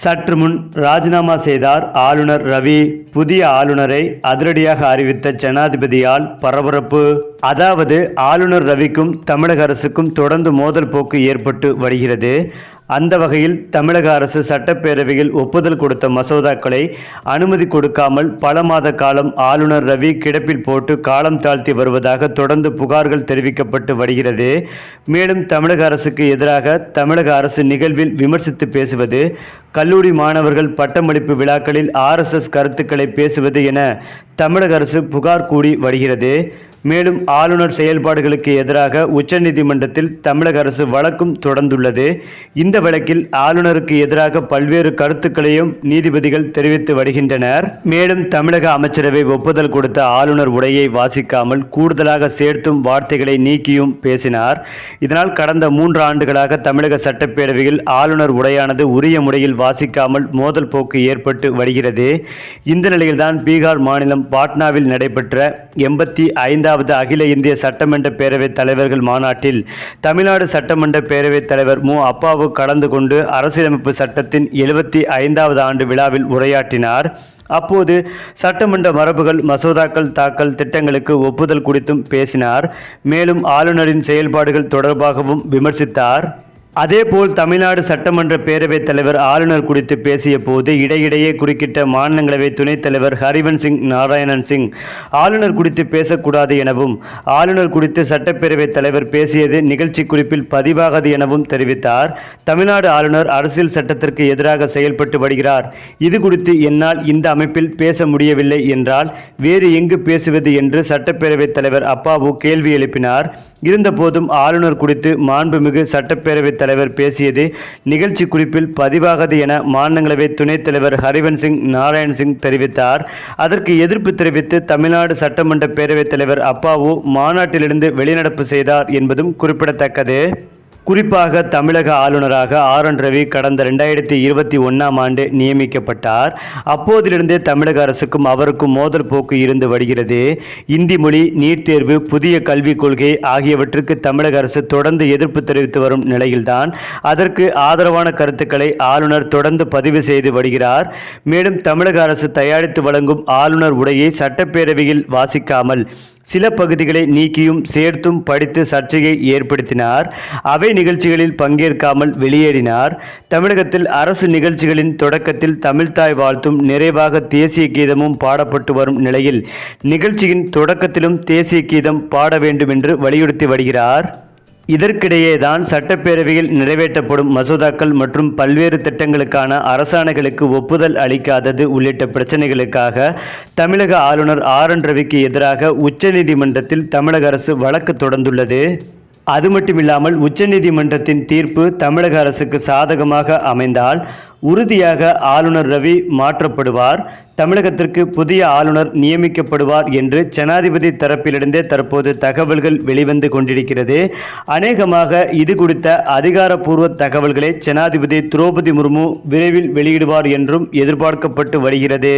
சற்று முன் ராஜினாமா செய்தார் ஆளுநர் ரவி. புதிய ஆளுநரை அதிரடியாக அறிவித்த ஜனாதிபதியால் பரபரப்பு. அதாவது ஆளுநர் ரவிக்கும் தமிழக அரசுக்கும் தொடர்ந்து மோதல் போக்கு ஏற்பட்டு வருகிறது. அந்த வகையில் தமிழக அரசு சட்டப்பேரவையில் ஒப்புதல் கொடுத்த மசோதாக்களை அனுமதி கொடுக்காமல் பல மாத காலம் ஆளுநர் ரவி கிடப்பில் போட்டு காலம் தாழ்த்தி வருவதாக தொடர்ந்து புகார்கள் தெரிவிக்கப்பட்டு வருகிறது. மேலும் தமிழக அரசுக்கு எதிராக தமிழக அரசு நிகழ்வில் விமர்சித்து பேசுவது கல்லூரி மாணவர்கள் பட்டமளிப்பு விழாக்களில் ஆர்எஸ்எஸ் கருத்துக்களை பேசுவது என தமிழக அரசு புகார் கூடி வருகிறது. மேலும் ஆளுநர் செயல்பாடுகளுக்கு எதிராக உச்சநீதிமன்றத்தில் தமிழக அரசு வழக்கும் தொடர்ந்துள்ளது. இந்த வழக்கில் ஆளுநருக்கு எதிராக பல்வேறு கருத்துக்களையும் நீதிபதிகள் தெரிவித்து வருகின்றனர். மேலும் தமிழக அமைச்சரவை ஒப்புதல் கொடுத்த ஆளுநர் உடையை வாசிக்காமல் கூடுதலாக சேர்த்தும் வார்த்தைகளை நீக்கியும் பேசினார். இதனால் கடந்த மூன்று ஆண்டுகளாக தமிழக சட்டப்பேரவையில் ஆளுநர் உடையானது உரிய முறையில் வாசிக்காமல் மோதல் போக்கு ஏற்பட்டு வருகிறது. இந்த நிலையில்தான் பீகார் மாநிலம் பாட்னாவில் நடைபெற்ற எண்பத்தி ஐந்தாவது அகில இந்திய சட்டமன்ற பேரவைத் தலைவர்கள் மாநாட்டில் தமிழ்நாடு சட்டமன்ற பேரவைத் தலைவர் மு. அப்பாவு கலந்து கொண்டு அரசியலமைப்பு சட்டத்தின் எழுபத்தி ஐந்தாவது ஆண்டு விழாவில் உரையாற்றினார். அப்போது சட்டமன்ற மரபுகள் மசோதாக்கள் தாக்கல் திட்டங்களுக்கு ஒப்புதல் குறித்தும் பேசினார். மேலும் ஆளுநரின் செயல்பாடுகள் தொடர்பாகவும் விமர்சித்தார். அதேபோல் தமிழ்நாடு சட்டமன்ற பேரவைத் தலைவர் ஆளுநர் குறித்து பேசிய போது இடையிடையே குறுக்கிட்ட மாநிலங்களவை துணைத் தலைவர் ஹரிவன் சிங் நாராயணன் சிங் ஆளுநர் குறித்து பேசக்கூடாது எனவும் ஆளுநர் குறித்து சட்டப்பேரவைத் தலைவர் பேசியது நிகழ்ச்சி குறிப்பில் பதிவாகாது எனவும் தெரிவித்தார். தமிழ்நாடு ஆளுநர் அரசியல் சட்டத்திற்கு எதிராக செயல்பட்டு வருகிறார். இது குறித்து என்னால் இந்த அமைப்பில் பேச முடியவில்லை என்றால் வேறு எங்கு பேசுவது என்று சட்டப்பேரவைத் தலைவர் அப்பாவு கேள்வி எழுப்பினார். இருந்தபோதும் ஆளுநர் குறித்து மாண்புமிகு சட்டப்பேரவைத் தலைவர் பேசியது நிகழ்ச்சி குறிப்பில் பதிவாகது என மாநிலங்களவை துணைத் தலைவர் ஹரிவன்ஸ் சிங் நாராயண் சிங் தெரிவித்தார். அதற்கு எதிர்ப்பு தெரிவித்து தமிழ்நாடு சட்டமன்ற பேரவைத் தலைவர் அப்பாவு மாநாட்டிலிருந்து வெளிநடப்பு செய்தார் என்பதும் குறிப்பிடத்தக்கது. குறிப்பாக தமிழக ஆளுநராக ஆர் என் ரவி கடந்த ரெண்டாயிரத்தி இருபத்தி ஒன்றாம் ஆண்டு நியமிக்கப்பட்டார். அப்போதிலிருந்தே தமிழக அரசுக்கும் அவருக்கும் மோதல் போக்கு இருந்து வருகிறது. இந்தி மொழி நீட் தேர்வு புதிய கல்விக் கொள்கை ஆகியவற்றுக்கு தமிழக அரசு தொடர்ந்து எதிர்ப்பு தெரிவித்து வரும் நிலையில்தான் அதற்கு ஆதரவான கருத்துக்களை ஆளுநர் தொடர்ந்து பதிவு செய்து வருகிறார். மேலும் தமிழக அரசு தயாரித்து வழங்கும் ஆளுநர் உரையை சட்டப்பேரவையில் வாசிக்காமல் சில பகுதிகளை நீக்கியும் சேர்த்தும் படித்து சர்ச்சையை ஏற்படுத்தினார். அவை நிகழ்ச்சிகளில் பங்கேற்காமல் வெளியேறினார். தமிழகத்தில் அரசு நிகழ்ச்சிகளின் தொடக்கத்தில் தமிழ்தாய் வாழ்த்தும் நிறைவாக தேசிய கீதமும் பாடப்பட்டு வரும் நிலையில் நிகழ்ச்சியின் தொடக்கத்திலும் தேசிய கீதம் பாட வேண்டும் என்று வலியுறுத்தி வருகிறார். இதற்கிடையே தான் சட்டப்பேரவையில் நிறைவேற்றப்படும் மசோதாக்கள் மற்றும் பல்வேறு திட்டங்களுக்கான அரசாணைகளுக்கு ஒப்புதல் அளிக்காதது உள்ளிட்ட பிரச்சனைகளுக்காக தமிழக ஆளுநர் ஆர் என் ரவிக்கு எதிராக உச்சநீதிமன்றத்தில் தமிழக அரசு வழக்கு தொடர்ந்துள்ளது. அது மட்டுமில்லாமல் உச்சநீதிமன்றத்தின் தீர்ப்பு தமிழக அரசுக்கு சாதகமாக அமைந்தால் உறுதியாக ஆளுநர் ரவி மாற்றப்படுவார். தமிழகத்திற்கு புதிய ஆளுநர் நியமிக்கப்படுவார் என்று ஜனாதிபதி தரப்பிலிருந்தே தற்போது தகவல்கள் வெளிவந்து கொண்டிருக்கிறது. அநேகமாக இது குறித்த அதிகாரப்பூர்வ தகவல்களை ஜனாதிபதி திரௌபதி முர்மு விரைவில் வெளியிடுவார் என்றும் எதிர்பார்க்கப்பட்டு வருகிறது.